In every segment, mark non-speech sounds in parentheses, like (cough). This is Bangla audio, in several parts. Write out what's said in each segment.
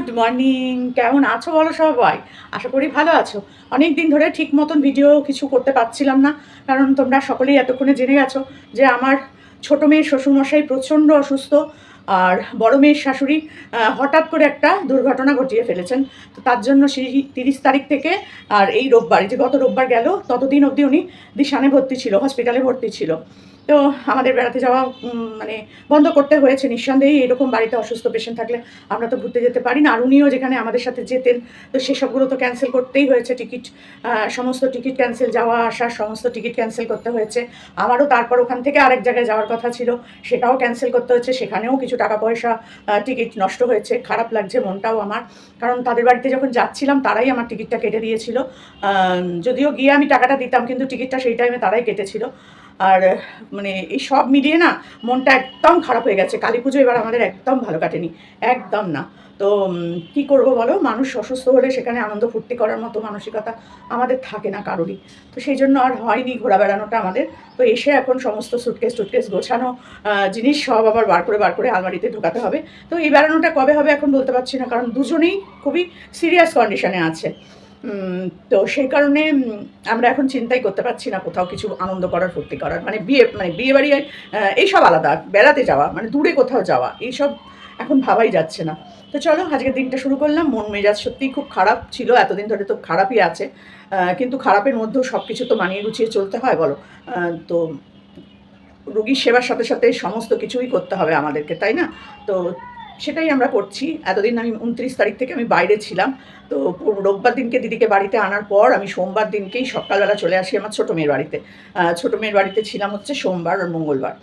গুড মর্নিং কেমন আছো বলো সবাই? আশা করি ভালো আছো। অনেক দিন ধরে ঠিক মতন ভিডিও কিছু করতে পারছিলাম না, কারণ তোমরা সকলেই এতক্ষণে জেনে গেছো যে আমার ছোটো মেয়ের শ্বশুরমশাই প্রচণ্ড অসুস্থ আর বড় মেয়ের শাশুড়ি হঠাৎ করে একটা দুর্ঘটনা ঘটিয়ে ফেলেছেন। তো তার জন্য সেই তিরিশ তারিখ থেকে আর এই রোববার যে গত রোববার গেল, ততদিন অবধি উনি দিশানে ভর্তি ছিল হসপিটালে ভর্তি ছিল। তো আমাদের বেড়াতে যাওয়া মানে বন্ধ করতে হয়েছে নিঃসন্দেহে এরকম বাড়িতে অসুস্থ পেশেন্ট থাকলে আমরা তো ঘুরতে যেতে পারি না। আর উনিও যেখানে আমাদের সাথে যেতেন, তো সেসবগুলো তো ক্যান্সেল করতেই হয়েছে। টিকিট সমস্ত টিকিট ক্যান্সেল যাওয়া, আসা, সমস্ত টিকিট ক্যান্সেল করতে হয়েছে। আমারও তারপর ওখান থেকে আরেক জায়গায় যাওয়ার কথা ছিল, সেটাও ক্যান্সেল করতে হয়েছে। সেখানেও কিছু টাকা পয়সা টিকিট নষ্ট হয়েছে। খারাপ লাগছে মনটাও আমার। কারণ তাদের বাড়িতে যখন যাচ্ছিলাম, তারাই আমার টিকিটটা কেটে দিয়েছিল। যদিও গিয়ে আমি টাকাটা দিতাম, কিন্তু টিকিটটা সেই টাইমে তারাই কেটেছিল। আর মানে এই সব মিলিয়ে না মনটা একদম খারাপ হয়ে গেছে। কালী পুজো এবার আমাদের একদম ভালো কাটেনি। একদম না। তো কি করব বলো? মানুষ অসুস্থ হলে সেখানে আনন্দ ফুর্তি করার মতো মানসিকতা আমাদের থাকে না কারোরই। তো সেই জন্য আর হয়নি ঘোরা বেড়ানোটা আমাদের। তো এসে এখন সমস্ত সুটকেস টুটকেস গোছানো জিনিস সব আবার বার করে বার করে আলমারিতে ঢোকাতে হবে। তো এই বেড়ানোটা কবে হবে এখন বলতে পারছি না, কারণ দুজনেই খুবই সিরিয়াস কন্ডিশনে আছে। তো সেই কারণে আমরা এখন চিন্তাই করতে পারছি না কোথাও কিছু আনন্দ করার, ফুর্তি করার। মানে বিয়ে মানে বিয়ে বাড়ি এইসব আলাদা, বেড়াতে যাওয়া মানে দূরে কোথাও যাওয়া এইসব এখন ভাবাই যাচ্ছে না। তো চলো, আজকের দিনটা শুরু করলাম। মন মেজাজ সত্যিই খুব খারাপ ছিল, এতদিন ধরে তো খারাপই আছে। কিন্তু খারাপের মধ্যেও সব কিছু তো মানিয়ে গুছিয়ে চলতে হয়, বলো। তো রুগীর সেবার সাথে সাথে সমস্ত কিছুই করতে হবে আমাদেরকে, তাই না? তো সেটাই আমরা করছি। এতদিন আমি উনত্রিশ তারিখ থেকে আমি বাইরে ছিলাম। তো রোববার দিনকে দিদিকে বাড়িতে আনার পর আমি সোমবার দিনকেই সকালবেলা চলে আসি আমার ছোটো মেয়ের বাড়িতে। ছোটো মেয়ের বাড়িতে ছিলাম হচ্ছে সোমবার আর মঙ্গলবার।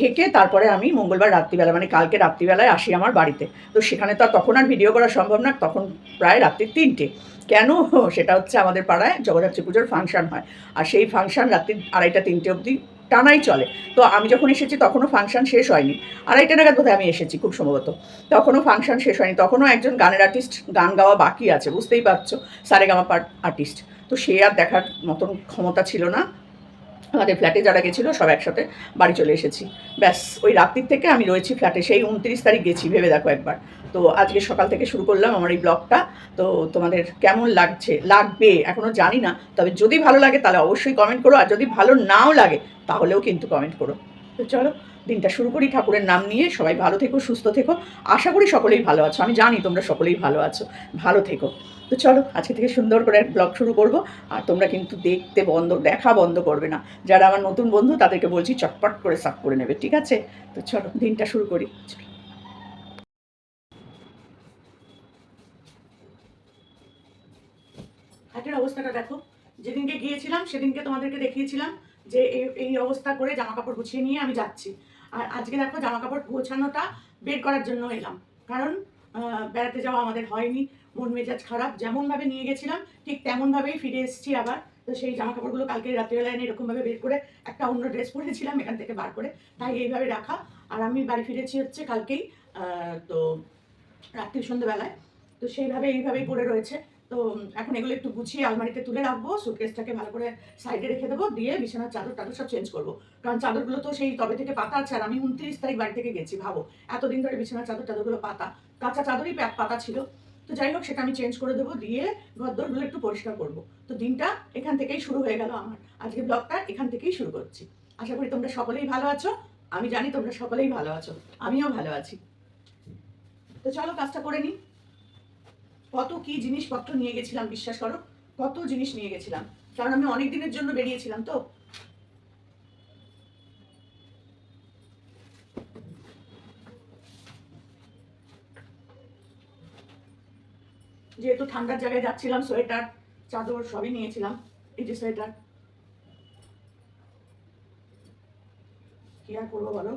থেকে তারপরে আমি মঙ্গলবার রাত্রিবেলা মানে কালকে রাত্রিবেলায় আসি আমার বাড়িতে। তো সেখানে তো আর তখন আর ভিডিও করা সম্ভব না, তখন প্রায় রাত্রি তিনটে। কেন? সেটা হচ্ছে আমাদের পাড়ায় জগদ্ধাত্রী পুজোর ফাংশন হয়। আর সেই ফাংশন রাত্রি আড়াইটা, তিনটে অবধি টানাই চলে। তো আমি যখন এসেছি তখনও ফাংশন শেষ হয়নি। আড়াইটা নাগাদ বোধহয় আমি এসেছি খুব সম্ভবত। তখনও ফাংশন শেষ হয়নি। তখনও একজন গানের আর্টিস্ট গান গাওয়া বাকি আছে, বুঝতেই পারছ, সারেগামা পার্ট আর্টিস্ট তো সে আর দেখার মতন ক্ষমতা ছিল না। আমাদের ফ্ল্যাটে যারা গেছিল সব একসাথে বাড়ি চলে এসেছি। ব্যাস, ওই রাত্রির থেকে আমি রয়েছি ফ্ল্যাটে সেই উনত্রিশ তারিখ গেছি, ভেবে দেখো একবার। তো আজকে সকাল থেকে শুরু করলাম আমার এই ব্লগটা। তো তোমাদের কেমন লাগছে? লাগবে? এখনও জানি না। তবে যদি ভালো লাগে তাহলে অবশ্যই কমেন্ট করো। আর যদি ভালো নাও লাগে তাহলেও কিন্তু কমেন্ট করো। তো চলো, দিনটা শুরু করি ঠাকুরের নাম নিয়ে। সবাই ভালো থেকো, সুস্থ থেকো। আশা করি সকলেই ভালো আছো। আমি জানি তোমরা সকলেই ভালো আছো। ভালো থেকো। তো চলো, আজকে থেকে সুন্দর করে এক ব্লগ শুরু করব। আর তোমরা কিন্তু দেখতে বন্ধ, দেখা বন্ধ করবে না। যারা আমার নতুন বন্ধু তাদেরকে বলছি চটপট করে সাফ করে নেবে, ঠিক আছে? তো চলো, দিনটা শুরু করি। হাটের অবস্থাটা দেখো। যেদিনকে গিয়েছিলাম, সেদিনকে তোমাদেরকে দেখিয়েছিলাম যে এই অবস্থা করে জামা কাপড় গুছিয়ে নিয়ে আমি যাচ্ছি। আর আজকে দেখো জামা কাপড় গোছানোটা বের করার জন্য এলাম। কারণ বেড়াতে যাওয়া আমাদের হয়নি, মন মেজাজ খারাপ। যেমনভাবে নিয়ে গেছিলাম, ঠিক তেমনভাবেই ফিরে এসেছি আবার। তো সেই জামা কাপড়গুলো কালকে রাত্রিবেলা এনে এরকমভাবে বের করে একটা অন্য ড্রেস পরেছিলাম এখান থেকে বার করে। তাই এইভাবে রাখা। আর আমি বাড়ি ফিরেছি হচ্ছে কালকেই তো রাত্রি সন্ধ্যেবেলায়। তো সেইভাবে এইভাবেই পড়ে রয়েছে। তো এখন এগুলো একটু গুছিয়ে আলমারিতে তুলে রাখব সুটকেসটাকে ভালো করে সাইডে রেখে দেবো, দিয়ে বিছানার চাদর টাদর সব চেঞ্জ করব। কারণ চাদরগুলো তো সেই তবে থেকে পাতা আছে, আর আমি উনত্রিশ তারিখ বাড়ি থেকে গেছি, ভাবো। এতদিন ধরে বিছানার চাদর টাদরগুলো পাতা। কাঁচা চাদরই প্যাক পাতা ছিল। তো যাই হোক, সেটা আমি চেঞ্জ করে দেবো, দিয়ে ঘরদোরগুলো একটু পরিষ্কার করব। তো দিনটা এখান থেকেই শুরু হয়ে গেল আমার। আজকে ব্লগটা এখান থেকেই শুরু করছি। আশা করি তোমরা সকলেই ভালো আছো। আমি জানি তোমরা সকলেই ভালো আছো। আমিও ভালো আছি। তো চলো কাজটা করে নিই। কত কি জিনিসপত্র নিয়ে গেছিলাম, বিশ্বাস করো? কত জিনিস নিয়ে গেছিলাম। কারণ আমি অনেক দিনের জন্য বেরিয়েছিলাম তো। যেহেতু ঠান্ডার জায়গায় যাচ্ছিলাম, সোয়েটার, চাদর সবই নিয়েছিলাম। এই যে সোয়েটার। কি আর করব বলো?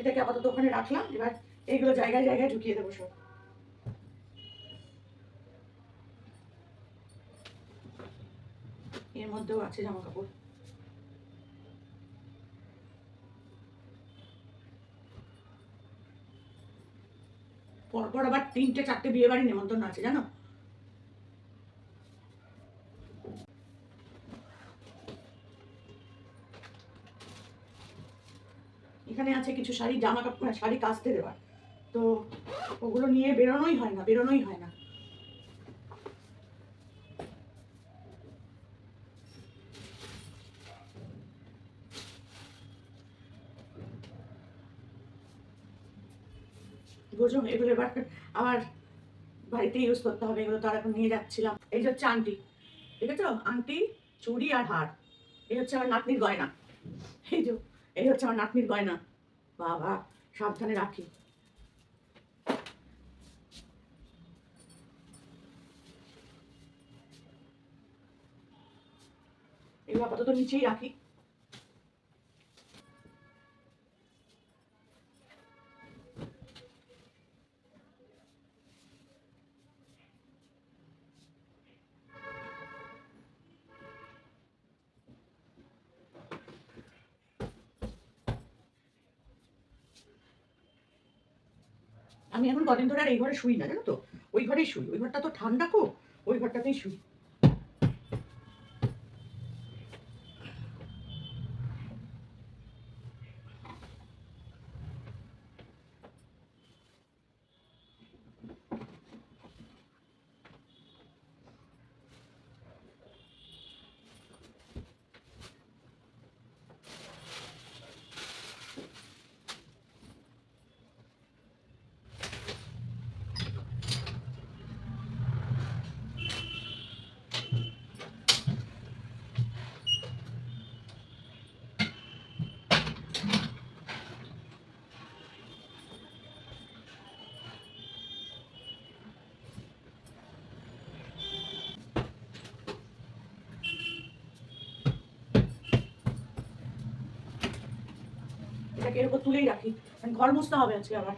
এটাকে আপাতত ওখানে রাখলাম, এবার এইগুলো জায়গায় জায়গায় ঢুকিয়ে দেবো সব। এর মধ্যেও আছে জামা কাপড় পরপর আবার তিনটে, চারটে বিয়ে বাড়ি নেমন্তন্ন আছে, জানো? এখানে আছে কিছু শাড়ি, জামা কাপড় শাড়ি কাচতে দেওয়ার। তো ওগুলো নিয়ে বেরোনোই হয় না, বেরোনোই হয় না। বুঝো এগুলো এবার আমার বাড়িতে ইউজ করতে হবে, এগুলো তো আর এখন নিয়ে যাচ্ছিলাম। এই হচ্ছে আংটি ঠিক আছে আংটি, চুড়ি আর হার। এই হচ্ছে আমার নাতনির গয়না। এই যে, এই হচ্ছে আমার নাতনির গয়না। বাবা সাবধানে রাখি। এগুলো আপাতত নিচেই রাখি। আমি এখন কদিন ধরে আর এই ঘরে শুই না, জানো তো? ওই ঘরেই শুই। ওই ঘরটা তো ঠান্ডা খুব, ওই ঘরটাতেই শুই। এটাকে এর উপর তুলেই রাখি। কারণ ঘর মুছতে হবে আজকে আবার।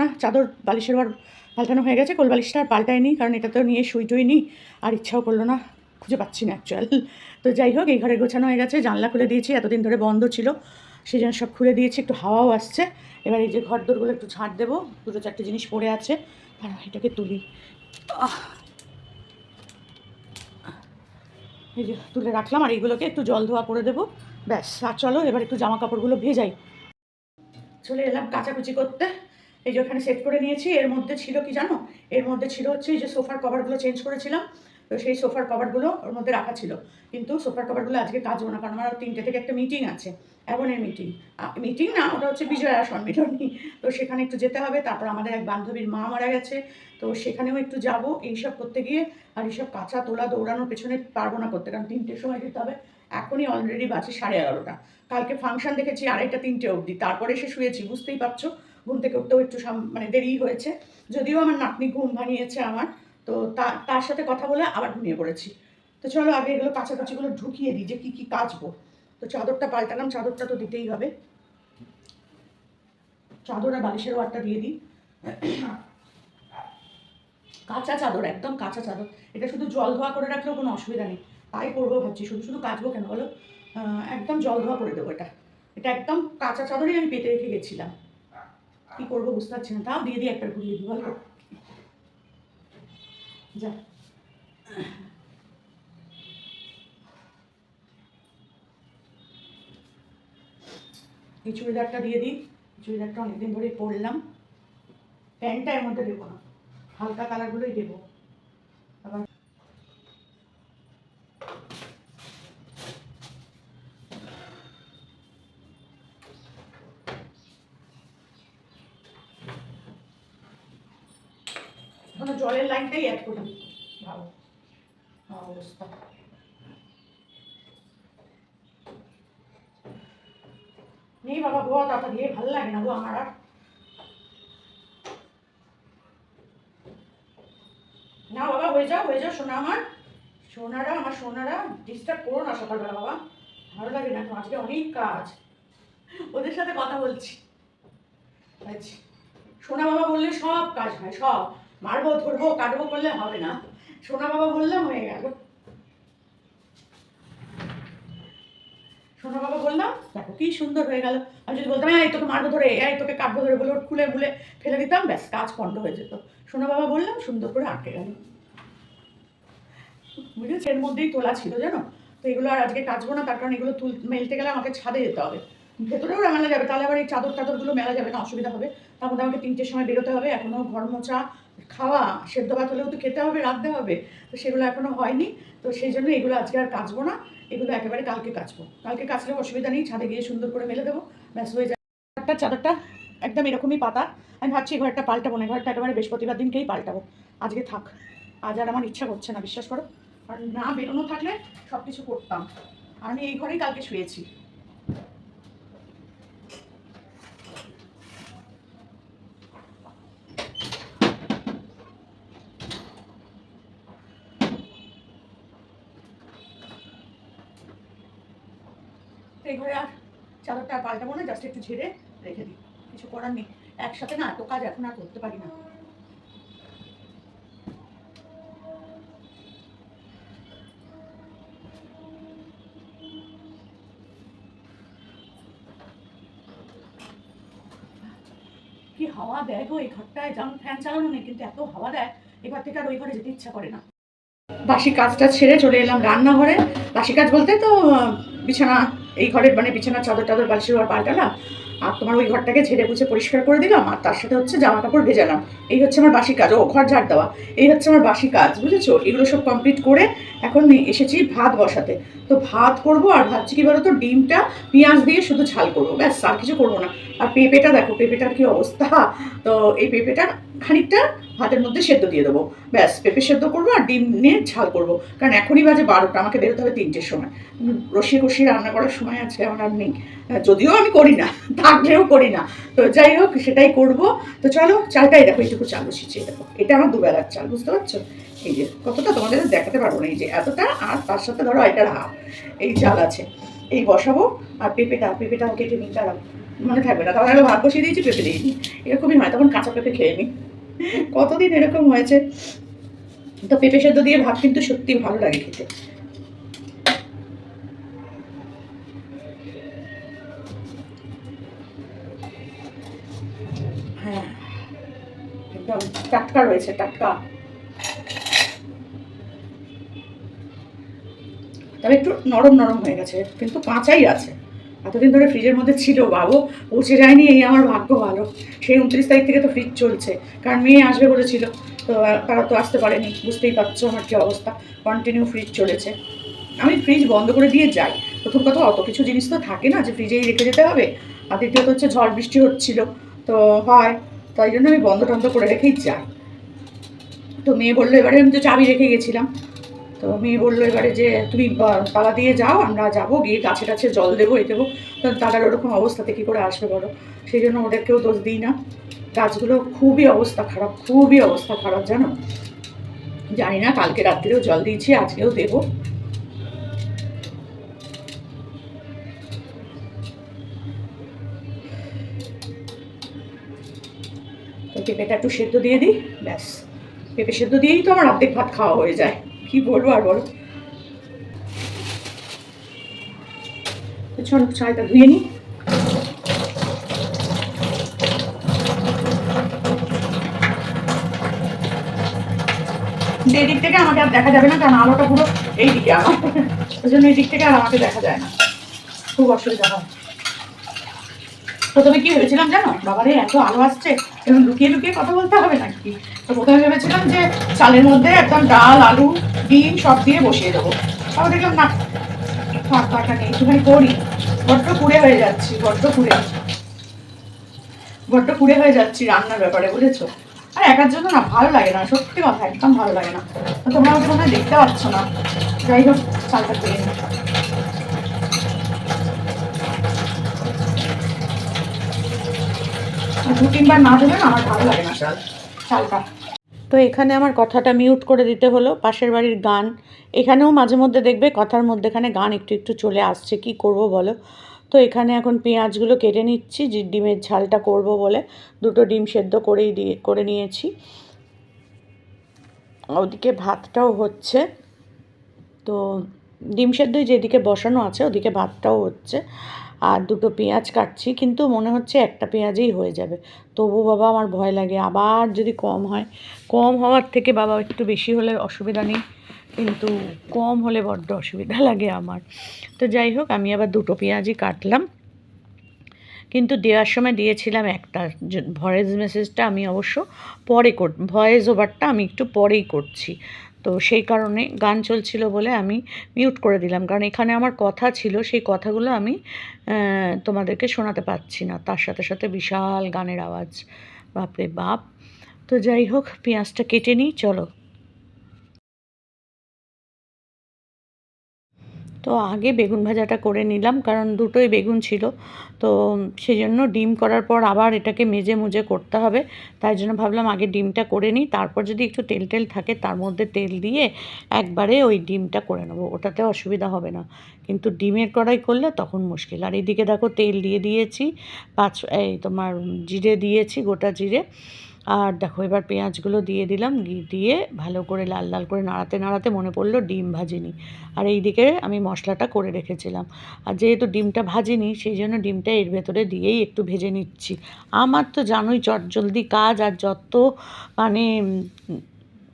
না? চাদর বালিশের বার পাল্টানো হয়ে গেছে, কোল বালিশটা আর পাল্টায়নি, কারণ এটা তো নিয়ে শুই টুই নি, আর ইচ্ছাও করল না, খুঁজে পাচ্ছি না অ্যাকচুয়াল তো যাই হোক, এই ঘরে গোছানো হয়ে গেছে, জানলা খুলে দিয়েছি, এতদিন ধরে বন্ধ ছিল, সেই জন্য সব খুলে দিয়েছি, একটু হাওয়াও আসছে। এবার এই যে ঘর দোরগুলো একটু ঝাঁট দেবো, দুটো চারটে জিনিস পড়ে আছে আর এটাকে তুলি। এই যে তুলে রাখলাম, আর এইগুলোকে একটু জল ধোয়া করে দেবো। ব্যাস, আর চলো, এবার একটু জামা কাপড়গুলো ভেজাই। চলে এলাম কাচাকুচি করতে। এই যে ওখানে সেট করে নিয়েছি। এর মধ্যে ছিল কি জানো? এর মধ্যে ছিল হচ্ছে এই যে সোফার কভারগুলো চেঞ্জ করেছিলাম। তো সেই সোফার কভারগুলো ওর মধ্যে রাখা ছিল। কিন্তু সোফার কভারগুলো আজকে কাজবো না, কারণ আমার তিনটে থেকে একটা মিটিং আছে এমনের মিটিং মিটিং না, ওটা হচ্ছে বিজয়া সম্মিলনী। তো সেখানে একটু যেতে হবে, তারপর আমাদের এক বান্ধবীর মা মারা গেছে। তো সেখানেও একটু যাব, এইসব করতে গিয়ে আর এইসব কাঁচা তোলা দৌড়ানোর পেছনে পারব না করতে, কারণ তিনটের সময় যেতে হবে। এখনই অলরেডি বাজে সাড়ে এগারোটা। কালকে ফাংশন দেখেছি আড়াইটা, তিনটে অবধি। তারপরে এসে শুয়েছি, বুঝতেই পারছ, ঘুম থেকে উঠতেও একটু মানে দেরি হয়েছে। যদিও আমার নাতনি ঘুম ভাঙিয়েছে আমার তো তার সাথে কথা বলে আবার ঘুমিয়ে পড়েছি। তো চলো আগে এগুলো কাছাকাছিগুলো ঢুকিয়ে দিই যে কী কী কাচবো। তো চাদরটা পাল্টালাম, চাদরটা তো দিতেই হবে। চাদর আর বালিশের ওয়ারটা দিয়ে দিই। কাঁচা চাদর, একদম কাঁচা চাদর। এটা শুধু জল ধোয়া করে রাখলেও কোনো অসুবিধা নেই। তাই করব ভাবছি। শুধু শুধু কাচবো কেন বলো? একদম জল ধোয়া করে দেবো এটা। এটা একদম কাঁচা চাদরই আমি পেতে রেখে গেছিলাম। কি করব বুঝতে পারছি না। তাও দিয়ে দিই একটা ঘুরিয়ে দিই, বলো? যা। এই চুড়িদারটা দিয়ে দিই। চুড়িদারটা অনেকদিন ধরেই পরলাম। প্যান্টটা এর মধ্যে দেবো না। হালকা কালারগুলোই দেবো আবার এখনও লাইনটাই অ্যাড করি ভালো। অবস্থা। নেই বাবা গো তাড়াতাড়ি ভালো লাগে না গো আমার আর। না বাবা, হয়ে যাও হয়ে যাও শোনা আমার। সোনারা আমার সোনারা ডিস্টার্ব করো না সকালবেলা বাবা। ভালো লাগে না এখন আজকে অনেক কাজ। ওদের সাথে কথা বলছি। আচ্ছা। সোনা বাবা বললে সব কাজ হয়, সব। মারবো, ধরবো, কাটবো করলে হবে না। সোনা বাবা বললাম হয়ে গেল। সোনা বাবা বললাম, দেখো কি সুন্দর হয়ে গেল। আমি যদি বলতাম, এই তোকে মারবো ধরে, এই তোকে কাটবো ধরে, বলে ওর খুলে মুলে ফেলে দিতাম, ব্যাস, কাজ পণ্ড হয়ে যেত। সোনা বাবা বললাম, সুন্দর করে আটকে গেল। বুঝেছি? এর মধ্যেই তোলা ছিল, জানো? তো এগুলো আর আজকে কাচবো না, তার কারণ এগুলো তুল মেলতে গেলে আমাকে ছাদে যেতে হবে। ভেতরেও মেলা যাবে, তাহলে আবার এই চাদর টাদরগুলো মেলা যাবে না অসুবিধা হবে। তার মধ্যে আমাকে তিনটের সময় বেরোতে হবে এখনও ঘর মোছা খাওয়া, সেদ্ধ ভাত হলেও তো খেতে হবে রাখতে হবে। তো সেগুলো এখনও হয়নি। তো সেই জন্য এগুলো আজকে আর কাচবো না। এগুলো একেবারে কালকে কাচবো। কালকে কাচলেও অসুবিধা নেই, ছাদে গিয়ে সুন্দর করে মেলে দেবো। ব্যাস, হয়ে যায় একটা চাদরটা একদম এরকমই পাতা। আমি ভাবছি ঘরটা পাল্টাবো না ঘরটা একেবারে বৃহস্পতিবার দিনকেই পাল্টাবো। আজকে থাক। আজ আর আমার ইচ্ছা করছে না, বিশ্বাস করো। আর না বেরোনো থাকলে সব কিছু করতাম আমি এই ঘরেই কালকে শুয়েছি। ঘরে আর চাদরটা পাল্টাবো না জাস্ট একটু ঝেড়ে রেখে দিই। কিছু করার নেই। একসাথে না, এত কাজ এখন আর করতে পারি না। কি হাওয়া দেয় গো এই ঘরটায়? যেমন ফ্যান চালানো নেই, কিন্তু এত হাওয়া দেয়, এবার থেকে আর ওই ঘরে যেতে ইচ্ছা করে না। বাসি কাজটা ছেড়ে চলে এলাম রান্নাঘরে। বাসি কাজ বলতে তো বিছানা এই ঘরের মানে বিছানা চাদর টাদর বালিশের ঘর পাল্টালাম, আর তোমার ওই ঘরটাকে ঝেড়ে পুছে পরিষ্কার করে দিলাম, আর তার সাথে হচ্ছে জামা কাপড় ভেজালাম। এই হচ্ছে আমার বাসি কাজ, ও ঘর ঝাড় দেওয়া। এই হচ্ছে আমার বাসি কাজ, বুঝেছ? এগুলো সব কমপ্লিট করে এখন এসেছি ভাত বসাতে। তো ভাত করব আর ভাবছি কি বলতো, ডিমটা পেঁয়াজ দিয়ে শুধু ঝাল করব, ব্যাস, আর কিছু করব না। আর পেঁপেটা দেখো, পেঁপেটার কি অবস্থা? তো এই পেঁপেটা খানিকটা ভাতের মধ্যে সেদ্ধ দিয়ে দেবো। ব্যাস, পেঁপে সেদ্ধ করব আর ডিম নিয়ে ঝাল করব। কারণ এখনই বাজে বারোটা, আমাকে বেরোতে হবে তিনটের সময়। রসিয়ে কষিয়ে রান্না করার সময় আছে, আমার আর নেই। যদিও আমি করি না, (laughs) থাকলেও করি না। তো যাই হোক, সেটাই করব। তো চলো, চালটাই দেখো, এইটুকু চাল এই দেখো। এটা আমার দুবেলার চাল, বুঝতে পারছ? এই যে, কতটা তোমাদের দেখাতে পারব না, এই যে এতটা, আর তার সাথে ধরো এটার হাফ এই চাল আছে। এই বসাবো, আর পেঁপেটা পেঁপেটাও কেটে নিই, দাঁড়াও। মনে থাকবে না তখন ভাত বসিয়ে দিয়েছি, পেঁপে দিইনি। এরকমই হয় তখন কাঁচা পেঁপে খেয়ে নিই। কতদিন এরকম হয়েছে? তো পেঁপে সেদ্ধ দিয়ে ভাত কিন্তু সত্যি ভালো লাগে খেতে। হ্যাঁ একদম টাটকা রয়েছে, টাটকা। তবে একটু নরম নরম হয়ে গেছে, কিন্তু কাঁচাই আছে। এতদিন ধরে ফ্রিজের মধ্যে ছিল, বাবু। পৌঁছে যায়নি, এই আমার ভাগ্য ভালো। সেই উনত্রিশ তারিখ থেকে তো ফ্রিজ চলছে। কারণ মেয়ে আসবে বলেছিল, তো তারা তো আসতে পারেনি। বুঝতেই পারছ আমার কী অবস্থা। কন্টিনিউ ফ্রিজ চলেছে। আমি ফ্রিজ বন্ধ করে দিয়ে যাই। প্রথম কথা, অত কিছু জিনিস তো থাকে না যে ফ্রিজেই রেখে যেতে হবে। আর দ্বিতীয়ত হচ্ছে ঝড় বৃষ্টি হচ্ছিল, তো হয়। তাই জন্য আমি বন্ধ টন্ধ করে রেখেই যাই। তো মেয়ে বলল, এবারে আমি তো চাবি রেখে গেছিলাম। তো মেয়ে বলল এবারে যে, তুমি তালা দিয়ে যাও, আমরা যাব গিয়ে গাছে টাছে জল দেবো এই দেবো। তারার ওরকম অবস্থাতে কী করে আসবে বলো? সেই জন্য ওদেরকেও দোষ দিই না। গাছগুলো খুবই অবস্থা খারাপ, খুবই অবস্থা খারাপ, জানো? জানি না, কালকে রাত্রিরেও জল দিয়েছি, আজকেও দেবো। পেঁপেটা একটু সেদ্ধ দিয়ে দিই, ব্যাস। পেঁপে সেদ্ধ দিয়েই তো আমার অর্ধেক ভাত খাওয়া হয়ে যায়। কি বলব আর বলো। চলো চালটা ধুয়ে নিই এই দিক থেকে আমাকে আর দেখা যাবে না, কারণ আলোটা পুরো এই দিকে আমার। ওই জন্য এই দিক থেকে আর আমাকে দেখা যায় না। খুব অসুবিধা হয়। প্রথমে কি ভেবেছিলাম জানো? বাবারে, এত আলো আসছে এবং লুকিয়ে লুকিয়ে কথা বলতে হবে নাকি? তো প্রথমে ভেবেছিলাম যে চালের মধ্যে একদম ডাল, আলু, ডিম সব দিয়ে বসিয়ে দেবো। তারপর দেখলাম, না, থাক, থাকা নেই একটুখানি করি। বড্ড কুড়ে হয়ে যাচ্ছি, বড্ড কুড়ে বড্ড কুড়ে হয়ে যাচ্ছি রান্নার ব্যাপারে, বুঝেছ? আর একার জন্য না ভালো লাগে না, সত্যি কথা, একদম ভালো লাগে না। তোমরা আমাকে মনে দেখতে পাচ্ছ না। যাই হোক, চালটা পেয়ে আর দু তিনবার না ধরে না আমার ভালো লাগে না। চাল? চালটা তো এখানে আমার কথাটা মিউট করে দিতে হলো, পাশের বাড়ির গান। এখানেও মাঝে মধ্যে দেখবে কথার মধ্যেখানে গান একটু একটু চলে আসছে, কি করব বলো? তো এখানে এখন পেঁয়াজগুলো কেটে নিচ্ছি যে ডিমের ঝালটা করব বলে দুটো ডিম সেদ্ধ করেই দিয়ে, করে নিয়েছি। ওদিকে ভাতটাও হচ্ছে। তো ডিম সেদ্ধই যেদিকে বসানো আছে, ওদিকে ভাতটাও হচ্ছে। আর দুটো পেঁয়াজ কাটছি, কিন্তু মনে হচ্ছে একটা পেঁয়াজেই হয়ে যাবে। তবু বাবা আমার ভয় লাগে, আবার যদি কম হয়। কম হওয়ার থেকে বাবা একটু বেশি হলে অসুবিধা নেই, কিন্তু কম হলে বড্ড অসুবিধা লাগে আমার। তো যাই হোক, আমি আবার দুটো পেঁয়াজই কাটলাম। কিন্তু দেওয়ার সময় দিয়েছিলাম একটা ভয়েস মেসেজটা আমি অবশ্য পরে কর, ভয়েস ওভারটা আমি একটু পরেই করছি। তো সেই কারণে গান চলছিল বলে আমি মিউট করে দিলাম। কারণ এখানে আমার কথা ছিল, সেই কথাগুলো আমি তোমাদেরকে শোনাতে পারছি না। তার সাথে সাথে বিশাল গানের আওয়াজ। বাপরে বাপ। তো যাই হোক, পেঁয়াজটা কেটে নিই, চলো। তো আগে বেগুন ভাজাটা করে নিলাম, কারণ দুটোই বেগুন ছিল। তো সেই জন্য ডিম করার পর আবার এটাকে মেজে মুজে করতে হবে। তাই জন্য ভাবলাম আগে ডিমটা করে নিই, তারপর যদি একটু তেল টেল থাকে তার মধ্যে তেল দিয়ে একবারে ওই ডিমটা করে নেব। ওটাতে অসুবিধা হবে না। কিন্তু ডিমের কড়াই করলে তখন মুশকিল। আর এদিকে দেখো তেল দিয়ে দিয়েছি, পাঁচ, এই তোমার জিরে দিয়েছি, গোটা জিরে। আর দেখো, এবার পেঁয়াজগুলো দিয়ে দিলাম দিয়ে ভালো করে লাল লাল করে নাড়াতে নাড়াতে মনে পড়ল ডিম ভাজিনি। আর এই দিকে আমি মশলাটা করে রেখেছিলাম। আর যেহেতু ডিমটা ভাজিনি, সেই জন্য ডিমটা এর ভেতরে দিয়েই একটু ভেজে নিচ্ছি। আমার তো জানোই চটজলদি কাজ আর যত মানে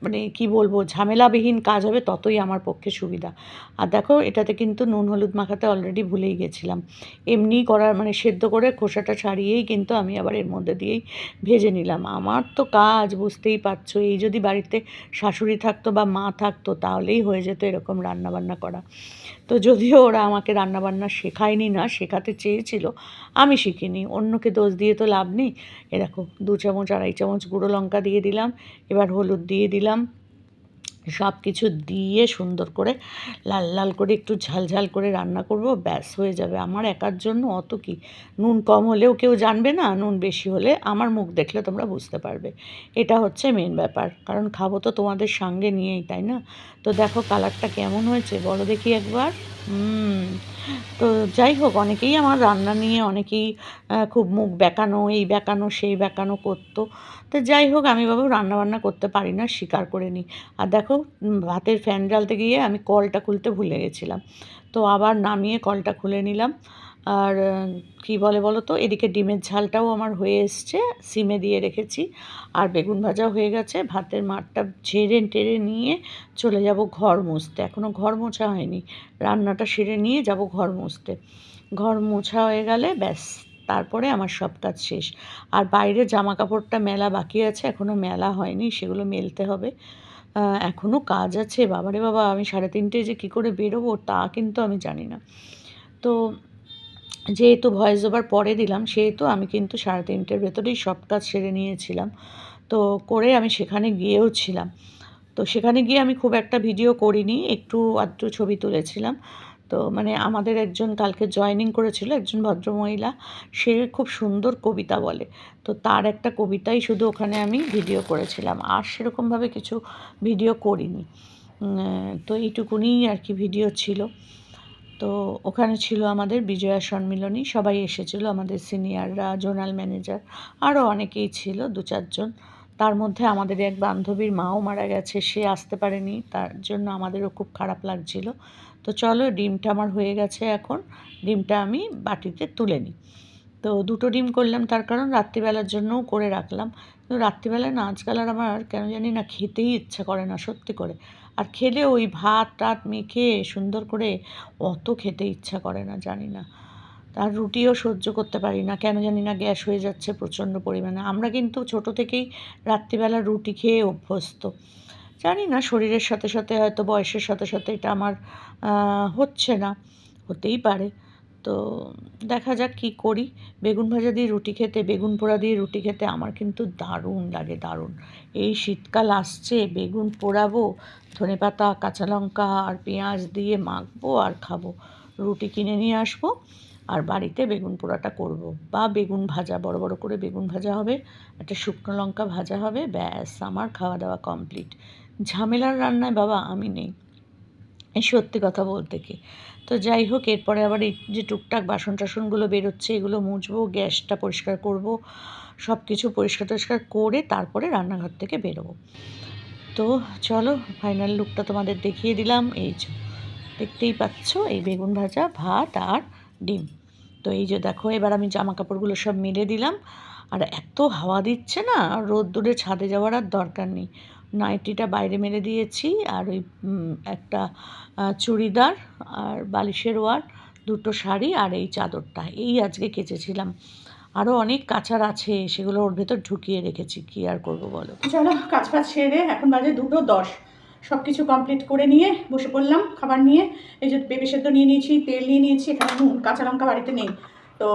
মানে কি বলব, ঝামেলাবিহীন কাজ হবে ততই আমার পক্ষে সুবিধা। আর দেখো, এটাতে কিন্তু নুন হলুদ মাখাতে অলরেডি ভুলেই গেছিলাম। এমনি করার মানে সেদ্ধ করে খোসাটা ছাড়িয়েই কিন্তু আমি আবার এর মধ্যে দিয়েই ভেজে নিলাম। আমার তো কাজ, বুঝতেই পারছ। এই যদি বাড়িতে শাশুড়ি থাকতো বা মা থাকতো, তাহলেই হয়ে যেত এরকম রান্নাবান্না করা। তো যদিও ওরা আমাকে রান্নাবান্না শেখায়নি না, শেখাতে চেয়েছিল, আমি শিখিনি। অন্যকে দোষ দিয়ে তো লাভ নেই। এরকম দু চামচ, আড়াই চামচ গুঁড়ো লঙ্কা দিয়ে দিলাম, এবার হলুদ দিয়ে দিলাম। সব কিছু দিয়ে সুন্দর করে লাল লাল করে একটু ঝাল ঝাল করে রান্না করব, ব্যাস হয়ে যাবে। আমার একার জন্য অত কি? নুন কম হলেও কেউ জানবে না, নুন বেশি হলে আমার মুখ দেখলে তোমরা বুঝতে পারবে। এটা হচ্ছে মেন ব্যাপার, কারণ খাব তো তোমাদের সঙ্গে নিয়েই, তাই না? তো দেখো কালারটা কেমন হয়েছে, বলো দেখি একবার। তো যাই হোক, অনেকেই আমার রান্না নিয়ে, অনেকেই খুব মুখ বেঁকানো, এই বেঁকানো, সেই বেঁকানো করতো। তো যাই হোক, আমি বাবু রান্নাবান্না করতে পারি না স্বীকার করে নিই। আর দেখো ভাতের ফ্যান জ্বালতে গিয়ে আমি কলটা খুলতে ভুলে গেছিলাম। তো আবার নামিয়ে কলটা খুলে নিলাম। আর কি বলে বলো তো, এদিকে ডিমের ঝালটাও আমার হয়ে এসছে, সিমে দিয়ে রেখেছি। আর বেগুন ভাজা হয়ে গেছে, ভাতের মাঠটা ঝেড়ে টেরে নিয়ে চলে যাব ঘর মুছতে। এখনও ঘর মোছা হয়নি, রান্নাটা সেরে নিয়ে যাব ঘর মুছতে। ঘর মোছা হয়ে গেলে ব্যাস। তারপরে আমার সব কাজ শেষ। আর বাইরে জামা কাপড়টা মেলা বাকি আছে এখনও মেলা হয়নি, সেগুলো মেলতে হবে। এখনও কাজ আছে, বাবারে বাবা, আমি সাড়ে তিনটে যে কী করে বেরোবো তা কিন্তু আমি জানি না। তো যেহেতু ভয়েস ওভার পরে দিলাম, সেহেতু আমি কিন্তু সাড়ে তিনটের ভেতরেই সব কাজ সেরে নিয়েছিলাম। তো করে আমি সেখানে গিয়েও ছিলাম। তো সেখানে গিয়ে আমি খুব একটা ভিডিও করিনি, একটু আধটু ছবি তুলেছিলাম। তো মানে আমাদের একজন কালকে জয়নিং করেছিল, একজন ভদ্রমহিলা। সে খুব সুন্দর কবিতা বলে। তো তার একটা কবিতাই শুধু ওখানে আমি ভিডিও করেছিলাম। আর সেরকমভাবে কিছু ভিডিও করিনি। তো এইটুকুনি আর কি ভিডিও ছিল। তো ওখানে ছিল আমাদের বিজয়া সম্মিলনী। সবাই এসেছিল, আমাদের সিনিয়ররা জোনাল ম্যানেজার আরও অনেকেই ছিল, দু চারজন। তার মধ্যে আমাদের এক বান্ধবীর মাও মারা গেছে। সে আসতে পারেনি। তার জন্য আমাদেরও খুব খারাপ লাগছিল। তো চলো ডিমটা আমার হয়ে গেছে এখন। ডিমটা আমি বাটিতে তুলে নিই। তো দুটো ডিম করলাম, তার কারণ রাত্রিবেলার জন্যও করে রাখলাম। কিন্তু রাত্রিবেলায় না, আজকাল আর আমার কেন জানি না খেতেই ইচ্ছা করে না, সত্যি করে। আর খেলে ওই ভাত টাত মেখে সুন্দর করে অত খেতে ইচ্ছা করে না, জানি না। আর রুটিও সহ্য করতে পারি না, কেন জানি না গ্যাস হয়ে যাচ্ছে প্রচণ্ড পরিমাণে। আমরা কিন্তু ছোট থেকেই রাত্রিবেলা রুটি খেয়ে অভ্যস্ত। জানি না, শরীরের সাথে সাথে হয়তো বয়সের সাথে সাথে এটা আমার হচ্ছে না, হতেই পারে। তো দেখা যাক কী করি। বেগুন ভাজা দিয়ে রুটি খেতে, বেগুন পোড়া দিয়ে রুটি খেতে আমার কিন্তু দারুণ লাগে, দারুণ। এই শীতকাল আসছে, বেগুন পোড়াবো, ধনে পাতা, কাঁচা লঙ্কা আর পেঁয়াজ দিয়ে মাখবো আর খাব। রুটি কিনে নিয়ে আসব আর বাড়িতে বেগুন পোড়াটা করব বা বেগুন ভাজা, বড় বড় করে বেগুন ভাজা হবে, একটা শুকনো লঙ্কা ভাজা হবে, ব্যাস, আমার খাওয়া দাওয়া কমপ্লিট। ঝামেলার রান্নায় বাবা আমি নেই। এই সত্যি কথা বলতে কি? তো যাই হোক, এরপরে আবার এই যে টুকটাক বাসন টাসনগুলো বেরোচ্ছে, এগুলো মুছবো, গ্যাসটা পরিষ্কার করব সব কিছু পরিষ্কার টরিষ্কার করে তারপরে রান্নাঘর থেকে বেরোবো। তো চলো, ফাইনাল লুকটা তোমাদের দেখিয়ে দিলাম। এই যে, দেখতেই পাচ্ছ, এই বেগুন ভাজা, ভাত আর ডিম। তো এই যে দেখো, এবার আমি জামা কাপড়গুলো সব মেলে দিলাম। আর এত হাওয়া দিচ্ছে না, রোদ্দুরে ছাদে যাওয়ার আর দরকার নেই। নাইটিটা বাইরে মেরে দিয়েছি আর ওই একটা চুড়িদার আর বালিশের ওয়ার দুটো শাড়ি আর এই চাদরটা। এই আজকে কেচেছিলাম। আরও অনেক কাচার আছে, সেগুলো ওর ভেতর ঢুকিয়ে রেখেছি। কী আর করব বলো? চলো কাজ ফাজ সেরে এখন বাজে দুটো দশ। সব কিছু কমপ্লিট করে নিয়ে বসে পড়লাম খাবার নিয়ে। এই যে পেঁপে সেদ্ধ নিয়ে নিয়েছি, তেল নিয়ে নিয়েছি, এখানে নুন, কাঁচা লঙ্কা বাড়িতে নেই। তো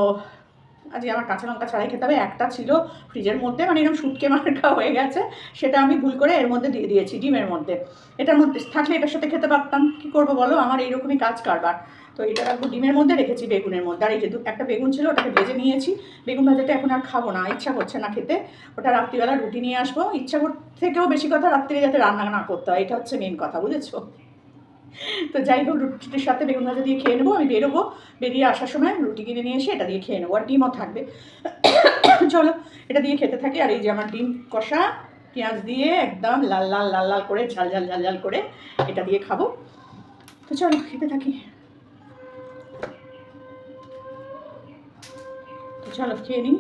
আজকে আমার কাঁচা লঙ্কা ছাড়াই খেতে হবে। একটা ছিল ফ্রিজের মধ্যে মানে এরকম শুটকে মার্কা হয়ে গেছে, সেটা আমি ভুল করে এর মধ্যে দিয়ে দিয়েছি, ডিমের মধ্যে। এটার মধ্যে থাকলে এটার সাথে খেতে পারতাম। কী করব বলো? আমার এইরকমই কাজ কারবার। তো এটা রাখব ডিমের মধ্যে, রেখেছি বেগুনের মধ্যে। আর এই যে একটা বেগুন ছিল, ওটাকে ভেজে নিয়েছি। বেগুন ভাজাটা এখন আর খাব না, ইচ্ছা করছে না খেতে। ওটা রাত্রিবেলা রুটি নিয়ে আসব। ইচ্ছা থেকেও বেশি কথা রাত্রিরে যাতে রান্না না করতে হয়, এটা হচ্ছে মেন কথা, বুঝেছ? তো যাই হোক রুটির সাথে বেগুন ভাজা দিয়ে খেয়ে নেব। আমি বেরোবো। বেরিয়ে আসার সময় রুটি কিনে নিয়ে এসে এটা দিয়ে খেয়ে নেব। আর ডিমও থাকবে। চলো, এটা দিয়ে খেতে থাকি। আর এই যে আমার ডিম কষা, পেঁয়াজ দিয়ে একদম লাল লাল লাল লাল করে, ঝাল ঝাল ঝাল ঝাল করে এটা দিয়ে খাব। তো চলো, খেতে থাকি। চলো, খেয়ে নিই।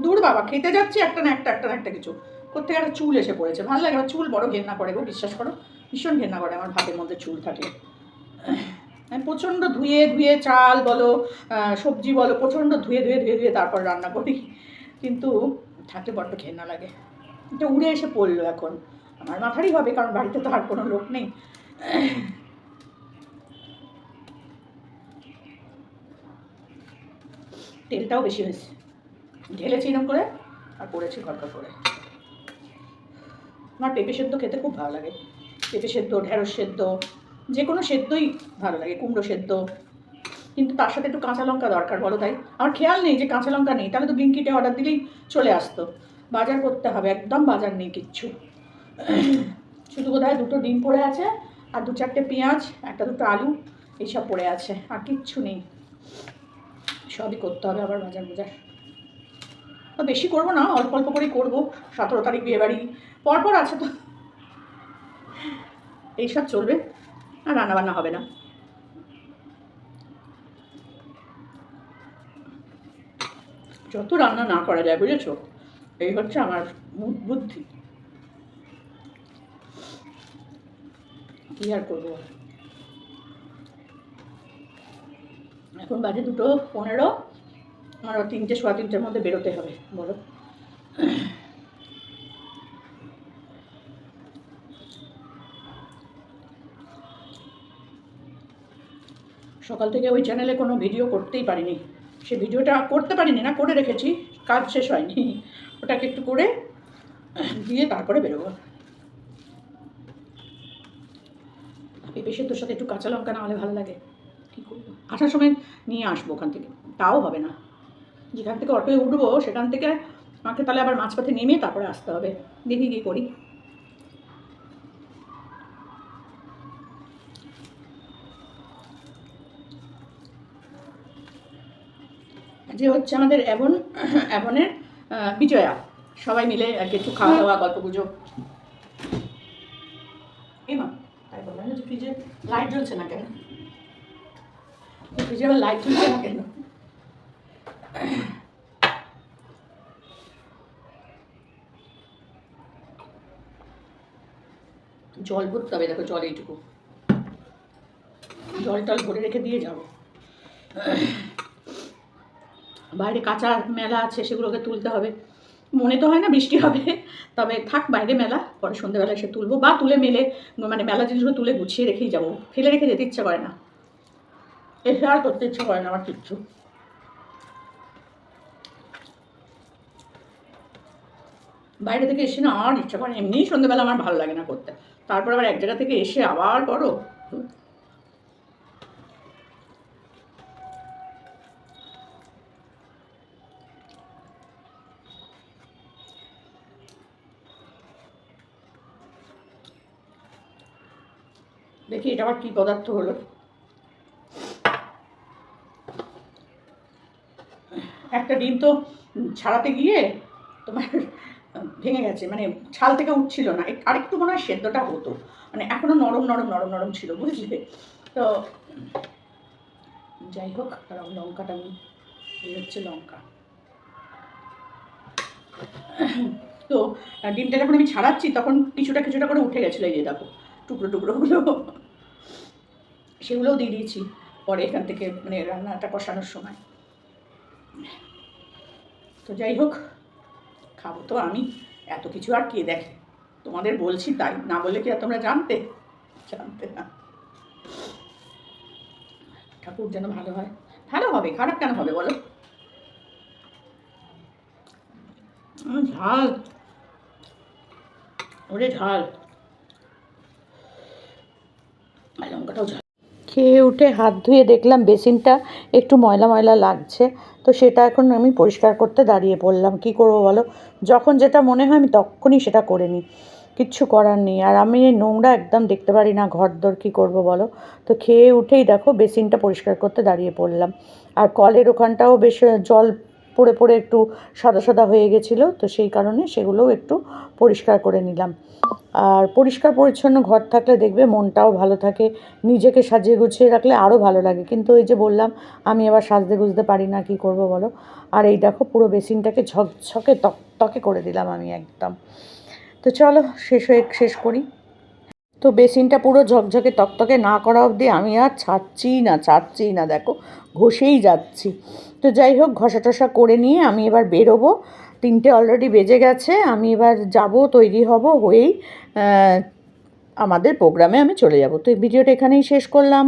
দূর বাবা, খেতে যাচ্ছি একটা না একটা একটা না একটা কিছু। কোথেকে একটা চুল এসে পড়েছে। ভালো লাগে চুল বড় ঘেন্না করে গো, বিশ্বাস করো। ভীষণ ঘেন্না করে আমার ভাতের মধ্যে চুল থাকে। আমি প্রচণ্ড ধুয়ে ধুয়ে চাল বলো সবজি বলো, প্রচণ্ড ধুয়ে ধুয়ে ধুয়ে ধুয়ে তারপর রান্না করি। কিন্তু থাকতে বড্ড ঘেন্না লাগে। এটা উড়ে এসে পড়ল এখন। আমার মাথারই হবে, কারণ বাড়িতে তো আর কোনো লোক নেই। তেলটাও বেশি হয়েছে। ঢেলেছি এরকম করে আর করেছি ঘরকা করে। আমার পেঁপে সেদ্ধ খেতে খুব ভালো লাগে। পেঁপে সেদ্ধ, ঢেঁড়স সেদ্ধ যে কোনো সেদ্ধই ভালো লাগে, কুমড়ো সেদ্ধ। কিন্তু তার সাথে একটু কাঁচা লঙ্কা দরকার, বলো তাই? আমার খেয়াল নেই যে কাঁচা লঙ্কা নেই, তাহলে তো ব্লিঙ্কিটে অর্ডার দিলেই চলে আসতো। বাজার করতে হবে, একদম বাজার নেই কিচ্ছু। শুধু বোধহয় দুটো ডিম পড়ে আছে, আর দু চারটে পেঁয়াজ, একটা দুটো আলু, এইসব পড়ে আছে, আর কিচ্ছু নেই। সবই করতে হবে আবার বাজার বাজার। বেশি করব না, অল্প অল্প করেই করব, সতেরো তারিখ বিয়ে বাড়ি, পরপর আছে তো। এইসব চলবে আর রান্নাবান্না হবে না। যত রান্না না করা যায়, বুঝেছ? এই হচ্ছে আমার বুদ্ধি। কি আর করব? এখন বাজে দুটো পনেরো। আমার তিনটে, সোয়া তিনটের মধ্যে বেরোতে হবে, বলো। সকাল থেকে ওই চ্যানেলে কোনো ভিডিও করতেই পারিনি। সে ভিডিওটা করতে পারিনি না, করে রেখেছি, কাজ শেষ হয়নি। ওটাকে একটু করে দিয়ে তারপরে বেরোবো। পেঁপে সেদ্ধর সাথে একটু কাঁচা লঙ্কা না হলে ভালো লাগে। কী করব? আসার সময় নিয়ে আসব ওখান থেকে। তাও হবে না। যেখান থেকে অটোয় উঠবো, সেখান থেকে আমাকে তাহলে আবার মাঝপথে নেমে তারপরে আসতে হবে। দেখি কী করি। যে হচ্ছে আমাদের অ্যাবন, অ্যাবনের বিজয়া। সবাই মিলে আর কি একটু খাওয়া দাওয়া গল্প গুজব ফ্রিজে লাইট জ্বলছে না কেন? ফ্রিজে লাইট জ্বলছে না কেন? জল ভরতে হবে, দেখো জল এইটুকু। জল টল ভরে রেখে দিয়ে যাব। বাইরে কাঁচা মেলা আছে সেগুলোকে তুলতে হবে। মনে তো হয় না বৃষ্টি হবে, তবে থাক বাইরে মেলা, পরে সন্ধ্যেবেলা এসে তুলবো। বা তুলে মেলে মানে মেলা জিনিসগুলো তুলে গুছিয়ে রেখেই যাব। ফেলে রেখে যেতে ইচ্ছে করে না। এসে আর করতে ইচ্ছে করে না আমার কিচ্ছু। বাইরে থেকে এসে না আর ইচ্ছা করে এমনিই সন্ধ্যেবেলা আমার ভালো লাগে না করতে। তারপর আবার এক জায়গা থেকে এসে আবার করো। দেখি এটা আবার কী পদার্থ হলো? একটা ডিম তো ছাড়াতে গিয়ে তোমার ভেঙে গেছে মানে ছাল থেকে উঠছিল না। আরেকটু মনে হয় সেদ্ধটা হতো। মানে এখনও নরম নরম নরম নরম ছিল, বুঝলে? তো যাই হোক লঙ্কাটা আমি হচ্ছে লঙ্কা। তো ডিমটা যখন আমি ছাড়াচ্ছি, তখন কিছুটা কিছুটা করে উঠে গেছিল এই যে দেখো, টুকরো, টুকরোগুলো। সেগুলোও দিয়ে দিয়েছি পরে এখান থেকে মানে রান্নাটা কষানোর সময়। তো যাই হোক খাব তো আমি এত কিছু আর কে দেখে? তোমাদের বলছি তাই না বলে কি আর তোমরা জানতে? জানতে না। ঠাকুর যেন ভালো হয়। ভালো হবে খারাপ কেন হবে বলো? ঝাল। ওরে ঝাল। লঙ্কাটাও ঝাল। খেয়ে উঠে হাত ধুয়ে দেখলাম বেসিনটা একটু ময়লা ময়লা লাগছে। তো সেটা এখন আমি পরিষ্কার করতে দাঁড়িয়ে পড়লাম। কি করব বলো? যখন যেটা মনে হয় আমি তখনই সেটা করে নিই। কিচ্ছু করার নেই। আর আমি এই নোংরা একদম দেখতে পারি না ঘর দর কী করব বলো? তো খেয়ে উঠেই দেখো বেসিনটা পরিষ্কার করতে দাঁড়িয়ে পড়লাম। আর কলের ওখানটাও বেশ জল পড়ে পড়ে একটু সাদা সাদা হয়ে গেছিল, তো সেই কারণে সেগুলোও একটু পরিষ্কার করে নিলাম। আর পরিষ্কার পরিচ্ছন্ন ঘর থাকলে দেখবে মনটাও ভালো থাকে, নিজেকে সাজিয়ে গুছিয়ে রাখলে আরও ভালো লাগে। কিন্তু ওই যে বললাম, আমি আবার সাজতে গুজতে পারি না, কি করব বলো? আর এই দেখো পুরো বেসিনটাকে ঝকঝকে তক তকতকে করে দিলাম আমি একদম। তো চলো, শেষ হয়ে, শেষ করি। তো বেসিনটা পুরো ঝকঝকে তকতকে না করা অবধি আমি আর ছাড়ছি না ছাড়ছি না, দেখো, ঘষেই যাচ্ছি। তো যাই হোক, ঘষা টসা করে নিয়ে আমি এবার বেরোবো। তিনটে অলরেডি বেজে গেছে, আমি এবার যাব, তৈরি হব, হয়েই আমাদের প্রোগ্রামে আমি চলে যাব। তো এই ভিডিওটা এখানেই শেষ করলাম।